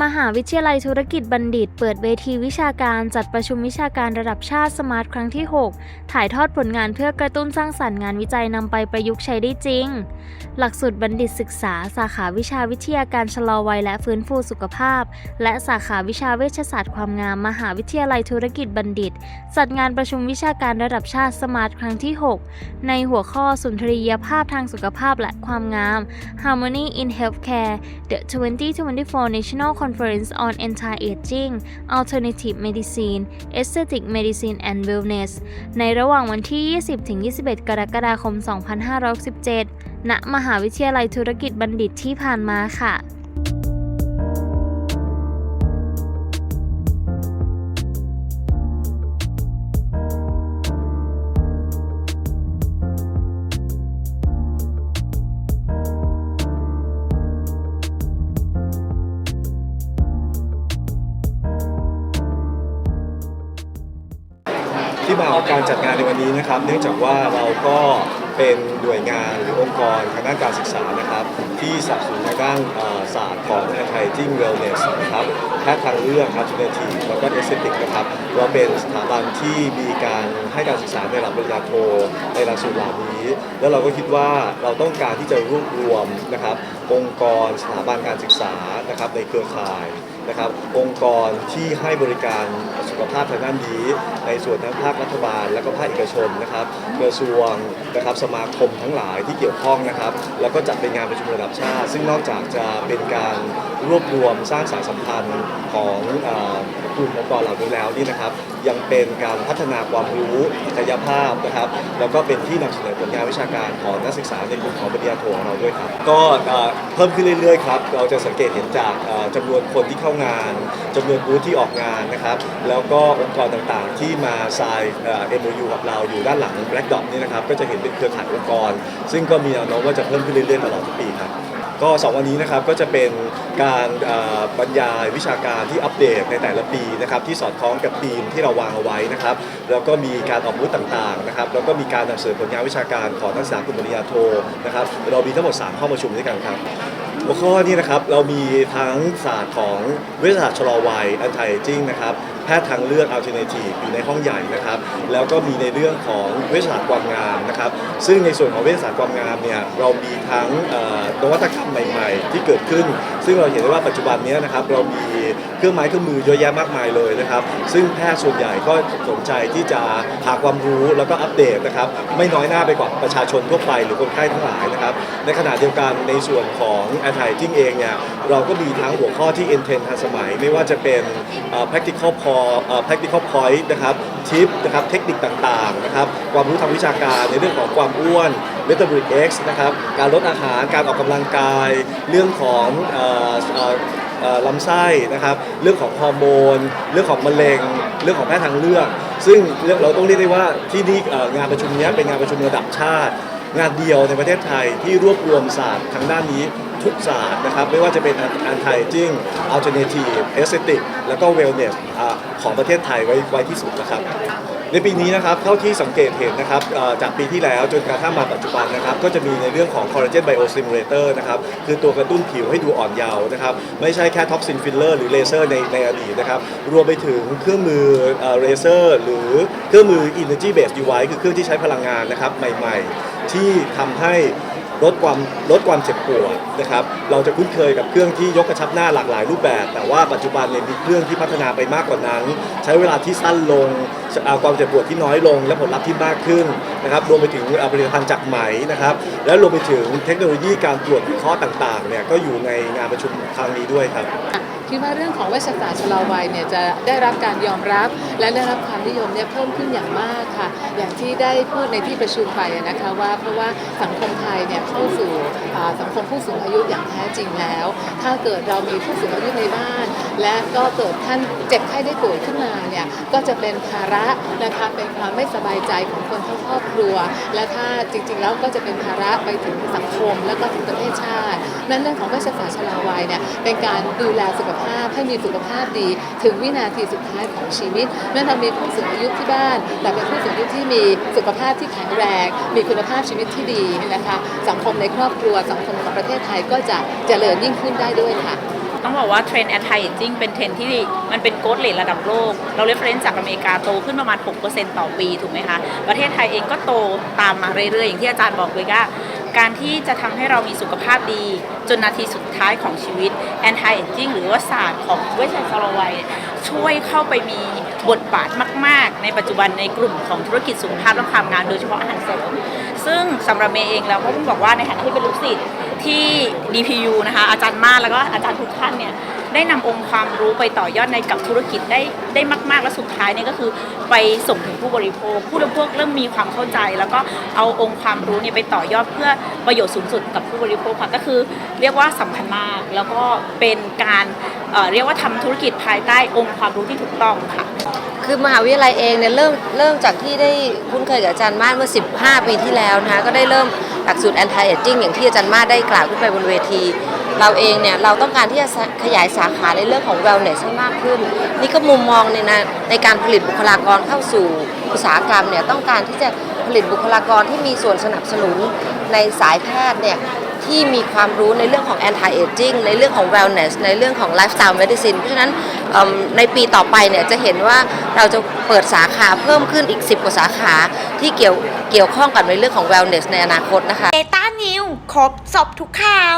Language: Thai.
มหาวิทยาลัยธุรกิจบัณฑิต เปิดเวทีวิชาการจัดประชุมวิชาการระดับชาติสมาร์ทครั้งที่ 6 ถ่ายทอดผลงานเพื่อกระตุ้นสร้างสรรค์งานวิจัยนำไปประยุกต์ใช้ได้จริง หลักสูตรบัณฑิตศึกษา สาขาวิชาวิทยาการชะลอวัยและฟื้นฟูสุขภาพ และสาขาวิชาเวชศาสตร์ความงาม มหาวิทยาลัยธุรกิจบัณฑิต จัดงานประชุมวิชาการระดับชาติสมาร์ทครั้งที่ 6 ในหัวข้อสุนทรียภาพทางสุขภาพและความงาม Harmony in Healthcare The 2024 National Conference on Anti-Aging Alternative Medicine Aesthetic Medicine and Wellness ในระหว่างวันที่ 20-21 กรกฎาคม 2517 ณ มหาวิทยาลัยธุรกิจบัณฑิตที่ผ่านมาค่ะ ที่มาของการจัดงานในวันนี้นะครับ เนื่องจากว่าเราก็เป็นหน่วยงานหรือองค์กรทางด้านการศึกษานะครับ ที่สนับสนุนทางด้านศาสตร์ของ anti-aging wellness นะครับแพทย์ทางเลือก alternative แล้วก็ aesthetic นะครับเราเป็นสถาบันที่มีการให้การศึกษาในระดับปริญญาโทในหลักสูตรเหล่านี้ แล้วเราก็คิดว่าเราต้องการที่จะรวบรวมนะครับองค์กรสถาบันการศึกษานะครับในเครือข่ายนะครับองค์กรที่ให้บริการสุขภาพทางด้านนี้ในส่วนทั้งภาครัฐบาล และก็ภาคเอกชนนะครับกระทรวงนะครับสมาคมทั้งหลายที่เกี่ยวข้องนะครับ แล้วก็จัดเป็นงานประชุมระดับชาติ ซึ่งนอกจากจะเป็นการรวบรวมสร้างสายสัมพันธ์ของ กลุ่มองค์กรเหล่านี้แล้วนี่นะครับ ยังเป็นการพัฒนาความรู้ศักยภาพนะครับ แล้วก็เป็นที่นำเสนอผลงานวิชาการของนักศึกษาในกลุ่มของปริญญาโทของเราด้วยครับ ก็เพิ่มขึ้นเรื่อยๆครับ เราจะสังเกตเห็นจากเอ่อจำนวนคนที่เข้างานจำนวนบูธที่ออกงานนะครับ แล้วก็องค์กรต่างๆ ที่มาซายเอ่อ MOU กับเราอยู่ด้านหลัง Black Dot นี่นะครับ ก็จะเห็นเป็นเครือข่ายองค์กร ซึ่งก็มีแนวโน้มว่าจะเพิ่มขึ้นเรื่อยๆตลอดทุกปีครับ ก็สองวันนี้นะครับก็จะเป็นการบรรยายวิชาการที่อัปเดตในแต่ละปีนะครับที่สอดคล้องกับธีมที่เราวางเอาไว้นะครับแล้วก็มีการออกบูธต่างๆนะครับแล้วก็มีการนำเสนอผลงานวิชาการของนักศึกษากลุ่มปริญญาโทนะครับเรามีทั้งหมด3ห้องประชุมด้วยกันครับหัวข้อนี้นะครับเรามีทั้งศาสตร์ของเวชศาสตร์ชะลอวัย anti aging นะครับแพทย์ทางเลือก alternative อยู่ในห้องใหญ่นะครับ แล้วก็มีในเรื่องของเวชศาสตร์ความงามนะครับ ซึ่งในส่วนของเวชศาสตร์ความงามเนี่ยเรามีทั้งนวัตกรรมใหม่ๆ ที่เกิดขึ้น ซึ่งเราเห็นได้ว่าปัจจุบันนี้นะครับเรามีเครื่องไม้เครื่องมือเยอะแยะมากมายเลยนะครับ ซึ่งแพทย์ส่วนใหญ่ก็สนใจที่จะหาความรู้แล้วก็อัปเดตนะครับ ไม่น้อยหน้าไปกว่าประชาชนทั่วไปหรือคนไข้ทั้งหลายนะครับ ในขณะเดียวกันในส่วนของ anti aging เองเนี่ยเราก็มีทั้งหัวข้อที่ intent ทันสมัย ไม่ว่าจะเป็น practical p o practical point นะครับทิปนะครับเทคนิคต่างๆนะครับความรู้ทางวิชาการในเรื่องของความอ้วน metabolic X นะครับการลดอาหารการออกกำลังกาย เรื่องของลำไส้นะครับเรื่องของฮอร์โมน เรื่องของมะเร็ง เรื่องของแพทย์ทางเลือก ซึ่งเราต้องเรียกได้ว่าที่นี่งานประชุมนี้เป็นงานประชุมระดับชาติ งานเดียวในประเทศไทยที่รวบรวมศาสตร์ทางด้านนี้ ทุกศาสตร์นะครับไม่ว่าจะเป็น anti aging alternative aesthetic แล้วก็ wellness ของประเทศไทยไว้ไว้ที่สุดนะครับ ในปีนี้นะครับเท่าที่สังเกตเห็นนะครับจากปีที่แล้วจนกระทั่งมาปัจจุบันนะครับก็จะมีในเรื่องของ collagen biostimulator นะครับคือตัวกระตุ้นผิวให้ดูอ่อนเยาว์นะครับไม่ใช่แค่ toxin filler หรือเลเซอร์ในในอดีตนะครับรวมไปถึงเครื่องมือเลเซอร์หรือเครื่องมือ energy based device คือเครื่องที่ใช้พลังงานนะครับใหม่ ๆ ที่ทำให้ ลดความลดความเจ็บปวดนะครับเราจะคุ้นเคยกับเครื่องที่ยกกระชับหน้าหลากหลายรูปแบบ แต่ว่าปัจจุบันเนี่ยมีเครื่องที่พัฒนาไปมากกว่านั้น ใช้เวลาที่สั้นลง ความเจ็บปวดที่น้อยลง และผลลัพธ์ที่มากขึ้นนะครับรวมไปถึงอ่าผลิตภัณฑ์จากไหมนะครับและรวมไปถึงเทคโนโลยีการตรวจวิเคราะห์ต่างๆเนี่ยก็อยู่ในงานประชุมครั้งนี้ด้วยครับคิดว่าเรื่องของเวชศาสตร์ชะลอวัยเนี่ยจะได้รับการยอมรับ และได้รับความนิยมเนี่ยเพิ่มขึ้นอย่างมากค่ะ อย่างที่ได้พูดในที่ประชุมไปนะคะว่าเพราะว่าสังคมไทยเนี่ยเข้าสู่สังคมผู้สูงอายุอย่างแท้จริงแล้ว ถ้าเกิดเรามีผู้สูงอายุในบ้าน และก็เกิดท่านเจ็บไข้ได้ป่วยขึ้นมาเนี่ยก็จะเป็นภาระนะคะเป็นความไม่สบายใจของคนทั้งครอบครัว และถ้าจริง ๆ แล้วก็จะเป็นภาระไปถึงสังคม และก็ถึงประเทศชาติ นั้นเรื่องของเวชศาสตร์ชะลอวัยเนี่ยเป็นการดูแลสุขภาพให้มีสุขภาพดี ถึงวินาทีสุดท้ายของชีวิตเมื่อเรามีผู้สูงอายุที่บ้าน แต่เป็นผู้สูงอายุที่มีสุขภาพที่แข็งแรง มีคุณภาพชีวิตที่ดีนะคะสังคมในครอบครัวสังคมของประเทศไทยก็จะเจริญยิ่งขึ้นได้ด้วยค่ะ ต้องบอกว่าเทรนด์ anti aging เป็นเทรนที่มันเป็นโกลดเลทระดับโลก เราเรฟเฟรนซ์จากอเมริกาโตขึ้นประมาณ 6%ต่อปี ถูกไหมคะ ประเทศไทยเองก็โตตามมาเรื่อยๆ อย่างที่อาจารย์บอกเลยว่า การที่จะทำให้เรามีสุขภาพดี จนนาทีสุดท้ายของชีวิต anti aging หรือว่าศาสตร์ของเวชศาสตร์วัยช่วยเข้าไปมีบทบาทมาก ๆ ในปัจจุบันในกลุ่มของธุรกิจสุขภาพและความงามโดยเฉพาะอาหารเสริม ซึ่งสำหรับเมย์เองแล้วก็ต้องบอกว่าในฐานะที่เป็นลูกศิษย์ที่ DPU นะคะอาจารย์มาแล้วก็อาจารย์ทุกท่านเนี่ย ได้นำองค์ความรู้ไปต่อยอดในกับธุรกิจได้ได้มาก ๆ และสุดท้ายเนี่ยก็คือไปส่งถึงผู้บริโภค ผู้บริโภคเริ่มมีความเข้าใจ แล้วก็เอาองค์ความรู้เนี่ยไปต่อยอดเพื่อประโยชน์สูงสุดกับผู้บริโภคค่ะก็คือ เรียกว่าสำคัญมาก แล้วก็เป็นการเเรียกว่าทำธุรกิจภายใต้องค์ความรู้ที่ถูกต้องค่ะคือมหาวิทยาลัยเองเนี่ยเริ่มเริ่มจากที่ได้คุ้นเคยกับอาจารย์มาศเมื่อ 15 ปีที่แล้วนะคะก็ได้เริ่มหลักสูตร anti aging อย่างที่อาจารย์มาศได้กล่าวขึ้นไปบนเวที เราเองเนี่ยเราต้องการที่จะขยายสาขาในเรื่องของ wellness ให้มากขึ้น นี่ก็มุมมองในนะในการผลิตบุคลากรเข้าสู่อุตสาหกรรมเนี่ยต้องการที่จะผลิตบุคลากรที่มีส่วนสนับสนุนในสายแพทย์เนี่ยที่มีความรู้ในเรื่องของ anti aging ในเรื่องของ wellness ในเรื่องของ lifestyle medicine เพราะฉะนั้นในปีต่อไปเนี่ยจะเห็นว่าเราจะเปิดสาขาเพิ่มขึ้นอีก 10 กว่าสาขาที่เกี่ยวเกี่ยวข้องกับในเรื่องของ wellness ในอนาคตนะคะเดต้านิวครบสอบทุกข่าว